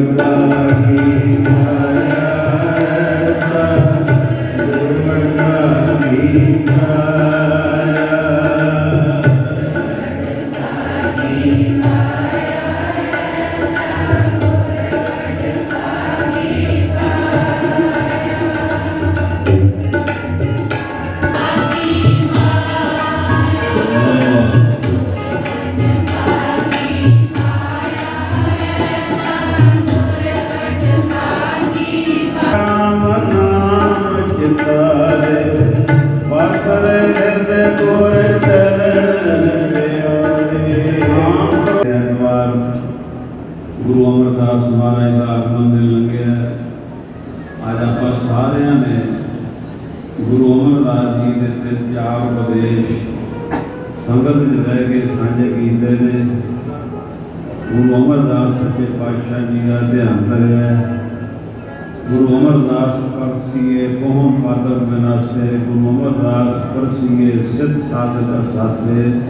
Ibrahim ਆਗਮਨ ਦਿਨ ਲੰਘਿਆ ਅੱਜ ਆਪਾਂ ਸਾਰਿਆਂ ਨੇ ਗੁਰੂ ਅਮਰਦਾਸ ਜੀ ਦੇ ਤੇ ਚਾਰ ਉਪਦੇਸ਼ ਸੰਗਤ ਵਿੱਚ ਰਹਿ ਕੇ ਸਾਂਝੇ ਕੀਤੇ ਨੇ। ਗੁਰੂ ਅਮਰਦਾਸ ਸੱਚੇ ਪਾਤਸ਼ਾਹ ਜੀ ਦਾ ਧਿਆਨ ਕਰਿਆ ਗੁਰੂ ਅਮਰਦਾਸ ਪਰਸੀਏ ਕੋਹਮ ਪਾਦਰ ਬਨਾਸੇ, ਗੁਰੂ ਅਮਰਦਾਸ ਪਰਸੀਏ ਸਿੱਧ ਸਾਧਕ ਅਸਾਸੇ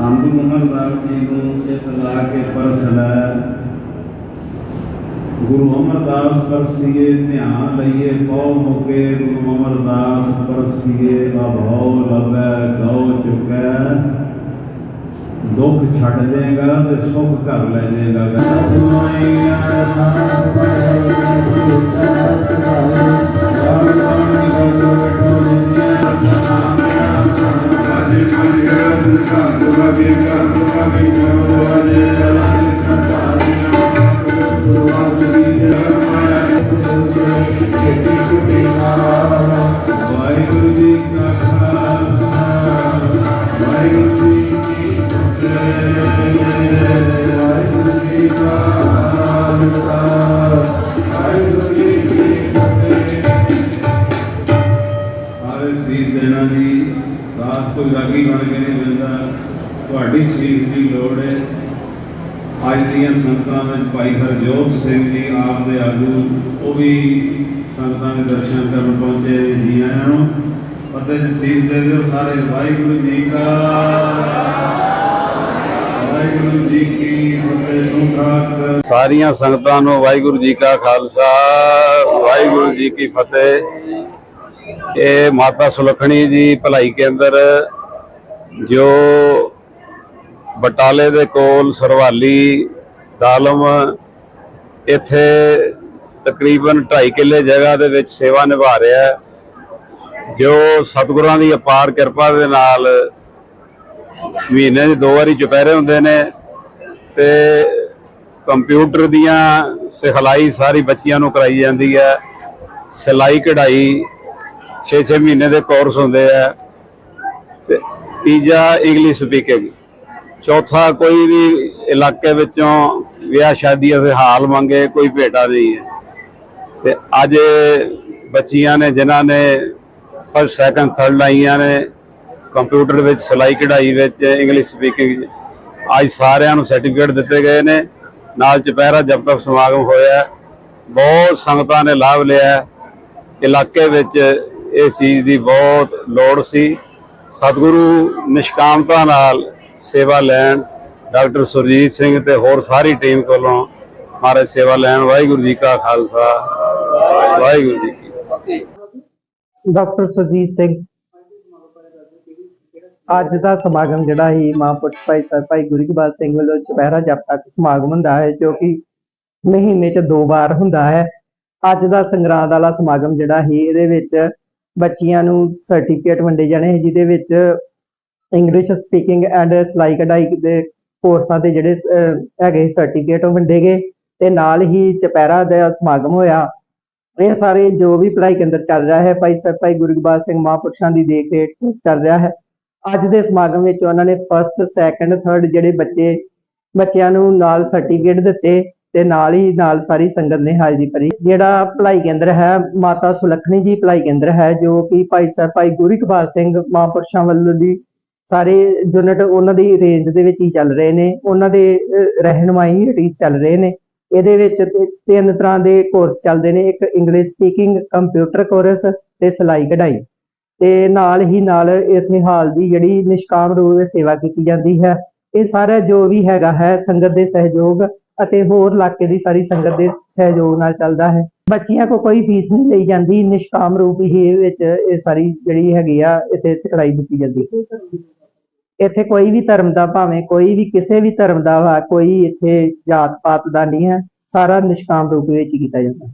ਹਮ ਗੁਰੂ ਅਮਰਦਾਸ ਜੀ ਨੂੰ ਇਹ ਲਾ ਕੇ ਪਰਖ ਲੈ। ਗੁਰੂ ਅਮਰਦਾਸ ਪਰਸੀਏ, ਧਿਆਨ ਲਈਏ ਕਉ ਮੁਕੇ, ਗੁਰੂ ਅਮਰਦਾਸ ਪਰਸੀਏ, ਅਭਉ ਲਵੈ ਗਉ ਚੁਕੈ ਦੁੱਖ ਛੱਡ ਦੇਗਾ ਤੇ ਸੁੱਖ ਘਰ ਲੈ ਜਾਏਗਾ ਵਾਹਿਗੁਰੂ ਕੋਈ ਰਾਗੀ ਬਣ ਕੇ ਨਹੀਂ ਮਿਲਦਾ ਤੁਹਾਡੀ ਸੀਖ ਦੀ ਲੋੜ ਹੈ ਅੱਜ ਦੀਆਂ ਸੰਗਤਾਂ ਵਿੱਚ ਭਾਈ ਹਰਜੋਤ ਸਿੰਘ ਜੀ ਆਪ ਦੇ ਆਗੂ ਉਹ ਵੀ ਸੰਗਤਾਂ ਦੇ ਦਰਸ਼ਨ ਕਰਨ ਪਹੁੰਚੇ ਨੇ। ਜੀ ਆਇਆਂ ਨੂੰ ਅਤੇ ਜੀ ਦੇ ਦਿਓ ਸਾਰੇ ਵਾਹਿਗੁਰੂ ਜੀ ਕਾ ਵਾਹਿਗੁਰੂ ਜੀ ਕੀ ਫਤਿਹ ਨੂੰ ਸਾਰੀਆਂ ਸੰਗਤਾਂ ਨੂੰ ਵਾਹਿਗੁਰੂ ਜੀ ਕਾ ਖਾਲਸਾ, ਵਾਹਿਗੁਰੂ ਜੀ ਕੀ ਫਤਿਹ। ਇਹ ਮਾਤਾ ਸੁਲਖਣੀ ਜੀ ਭਲਾਈ ਕੇਂਦਰ, ਜੋ ਬਟਾਲੇ ਦੇ ਕੋਲ ਸਰਵਾਲੀ, ਦਾਲਮ, ਇੱਥੇ ਤਕਰੀਬਨ 2.5 ਕਿੱਲੇ ਜਗ੍ਹਾ ਦੇ ਵਿੱਚ ਸੇਵਾ ਨਿਭਾ ਰਿਹਾ ਜੋ ਸਤਿਗੁਰਾਂ ਦੀ ਅਪਾਰ ਕਿਰਪਾ ਦੇ ਨਾਲ ਮਹੀਨੇ ਦੀ ਦੋ ਵਾਰੀ ਚੁਪਹਿਰੇ ਹੁੰਦੇ ਨੇ ਤੇ ਕੰਪਿਊਟਰ ਦੀਆਂ ਸਿਖਲਾਈ ਸਾਰੀ ਬੱਚੀਆਂ ਨੂੰ ਕਰਾਈ ਜਾਂਦੀ ਹੈ। ਸਿਲਾਈ ਕਢਾਈ 6-6 ਮਹੀਨੇ ਦੇ ਕੋਰਸ ਹੁੰਦੇ ਆ ਤੇ ਤੀਜਾ ਇੰਗਲਿਸ਼ ਸਪੀਕਿੰਗ ਚੌਥਾ ਕੋਈ ਵੀ ਇਲਾਕੇ ਵਿੱਚੋਂ ਵਿਆਹ ਸ਼ਾਦੀ ਅਸੀਂ ਹਾਲ ਮੰਗੇ, ਕੋਈ ਭੇਟਾ ਨਹੀਂ ਹੈ। ਤੇ ਅੱਜ ਬੱਚੀਆਂ ਨੇ, ਜਿਨ੍ਹਾਂ ਨੇ ਫਸਟ ਸੈਕੰਡ ਥਰਡ ਲਾਈਆਂ ਨੇ ਕੰਪਿਊਟਰ ਵਿੱਚ, ਸਿਲਾਈ ਕਢਾਈ ਵਿੱਚ ਇੰਗਲਿਸ਼ ਸਪੀਕਿੰਗ ਅੱਜ ਸਾਰਿਆਂ ਨੂੰ ਸਰਟੀਫਿਕੇਟ ਦਿੱਤੇ ਗਏ ਨੇ। ਨਾਲ ਚੁਪਹਿਰਾ ਜਬ ਤੱਕ ਸਮਾਗਮ ਹੋਇਆ ਬਹੁਤ ਸੰਗਤਾਂ ਨੇ ਲਾਭ ਲਿਆ ਇਲਾਕੇ ਵਿੱਚ ਇਸ ਚੀਜ਼ ਦੀ ਬਹੁਤ ਲੋੜ ਸੀ। ਸਤਿਗੁਰੂ ਨਿਸ਼ਕਾਮਤਾ ਨਾਲ ਸੇਵਾ ਲੈਣ, ਡਾਕਟਰ ਸੁਰਜੀਤ ਸਿੰਘ ਤੇ ਹੋਰ ਸਾਰੀ ਟੀਮ ਕੋਲੋਂ ਮਹਾਰਾਜ ਸੇਵਾ ਲੈਣ। ਵਾਹਿਗੁਰੂ ਜੀ ਕਾ ਖਾਲਸਾ। ਵਾਹਿਗੁਰੂ ਜੀ ਕੀ ਡਾਕਟਰ ਸੁਰਜੀਤ ਸਿੰਘ ਅੱਜ ਦਾ ਸਮਾਗਮ ਜਿਹੜਾ ਸੀ ਮਹਾਂਪੁਰਸ਼ ਭਾਈ ਸਾਹਿਬ ਭਾਈ ਗੁਰੂ ਸਿੰਘ ਵੱਲੋਂ ਚੁਪਹਿਰਾ ਜਪ ਤੱਕ ਸਮਾਗਮ ਹੁੰਦਾ ਹੈ, ਜੋ ਕਿ ਮਹੀਨੇ 'ਚ ਦੋ ਵਾਰ ਹੁੰਦਾ ਹੈ। ਅੱਜ ਦਾ ਸੰਗਰਾਂਦ ਵਾਲਾ ਸਮਾਗਮ ਜਿਹੜਾ ਸੀ, ਇਹਦੇ ਵਿੱਚ ਬੱਚੀਆਂ ਨੂੰ ਸਰਟੀਫਿਕੇਟ ਵੰਡੇ ਜਾਣੇ ਜਿਹਦੇ ਵਿੱਚ ਇੰਗਲਿਸ਼ ਸਪੀਕਿੰਗ ਐਂਡ ਸਿਲਾਈ ਕਢਾਈ ਦੇ ਕੋਰਸਾਂ ਦੇ ਜਿਹੜੇ ਹੈਗੇ ਸਰਟੀਫਿਕੇਟ ਵੰਡੇ ਗਏ ਤੇ ਨਾਲ ਹੀ ਚੁਪਹਿਰਾ ਦਾ ਸਮਾਗਮ ਹੋਇਆ। ਇਹ ਸਾਰੇ ਜੋ ਵੀ ਪੜ੍ਹਾਈ ਕੇਂਦਰ ਚੱਲ ਰਿਹਾ ਹੈ, ਭਾਈ ਸਾਹਿਬ ਭਾਈ ਗੁਰੂ ਸਿੰਘ ਮਹਾਂਪੁਰਸ਼ਾਂ ਦੀ ਦੇਖ ਰੇਖ ਚੱਲ ਰਿਹਾ ਹੈ। ਅੱਜ ਦੇ ਸਮਾਗਮ ਵਿੱਚ ਉਹਨਾਂ ਨੇ ਫਸਟ ਸੈਕੰਡ ਥਰਡ ਜਿਹੜੇ ਬੱਚੇ ਬੱਚਿਆਂ ਨੂੰ ਨਾਲ ਸਰਟੀਫਿਕੇਟ ਦਿੱਤੇ ਤੇ ਨਾਲ ਹੀ ਨਾਲ ਸਾਰੀ ਸੰਗਤ ਨੇ ਹਾਜ਼ਰੀ ਭਰੀ। ਜਿਹੜਾ ਭਲਾਈ ਕੇਂਦਰ ਹੈ ਮਾਤਾ ਸੁਲੱਖਣੀ ਜੀ ਭਲਾਈ ਕੇਂਦਰ ਹੈ ਜੋ ਕਿ ਭਾਈ ਸਾਹਿਬ ਭਾਈ ਗੁਰੂ ਇਕਬਾਲ ਸਿੰਘ ਮਹਾਂਪੁਰਸ਼ਾਂ ਵੱਲੋਂ ਦੀ ਸਾਰੇ ਯੂਨਿਟ ਉਹਨਾਂ ਦੀ ਰੇਂਜ ਦੇ ਵਿੱਚ ਹੀ ਚੱਲ ਰਹੇ ਨੇ ਉਹਨਾਂ ਦੇ ਅਹ, ਹੇਠ ਚੱਲ ਰਹੇ ਨੇ। ਇਹਦੇ ਵਿੱਚ ਤਿੰਨ ਤਰ੍ਹਾਂ ਦੇ ਕੋਰਸ ਚੱਲਦੇ ਨੇ ਇੱਕ ਇੰਗਲਿਸ਼ ਸਪੀਕਿੰਗ ਕੰਪਿਊਟਰ ਕੋਰਸ ਤੇ ਸਿਲਾਈ ਕਢਾਈ। ਤੇ ਨਾਲ ਹੀ ਨਾਲ ਇੱਥੇ ਹਾਲ ਦੀ ਜਿਹੜੀ ਨਿਸ਼ਕਾਮ ਰੂਪ ਵਿੱਚ ਸੇਵਾ ਕੀਤੀ ਜਾਂਦੀ ਹੈ। ਇਹ ਸਾਰਾ ਜੋ ਵੀ ਹੈਗਾ ਹੈ ਸੰਗਤ ਦੇ ਸਹਿਯੋਗ ਅਤੇ ਹੋਰ ਇਲਾਕੇ ਦੀ ਸਾਰੀ ਸੰਗਤ ਦੇ ਸਹਿਯੋਗ ਨਾਲ ਚੱਲਦਾ ਹੈ। ਬੱਚਿਆਂ ਕੋ ਕੋਈ ਫੀਸ ਨਹੀਂ ਲਈ ਜਾਂਦੀ। ਨਿਸ਼ਕਾਮ ਰੂਪ ਹੀ ਵਿੱਚ ਇਹ ਸਾਰੀ ਜਿਹੜੀ ਹੈਗੀ ਆ, ਇੱਥੇ ਸਿਖਲਾਈ ਦਿੱਤੀ ਜਾਂਦੀ ਹੈ। ਇੱਥੇ ਕੋਈ ਵੀ ਧਰਮ ਦਾ ਭਾਵੇਂ ਕੋਈ ਵੀ ਕਿਸੇ ਵੀ ਧਰਮ ਦਾ ਵਾ, ਕੋਈ ਇੱਥੇ ਜਾਤ ਪਾਤ ਦਾ ਨਹੀਂ ਹੈ। ਸਾਰਾ ਨਿਸ਼ਕਾਮ ਰੂਪ ਵਿੱਚ ਕੀਤਾ ਜਾਂਦਾ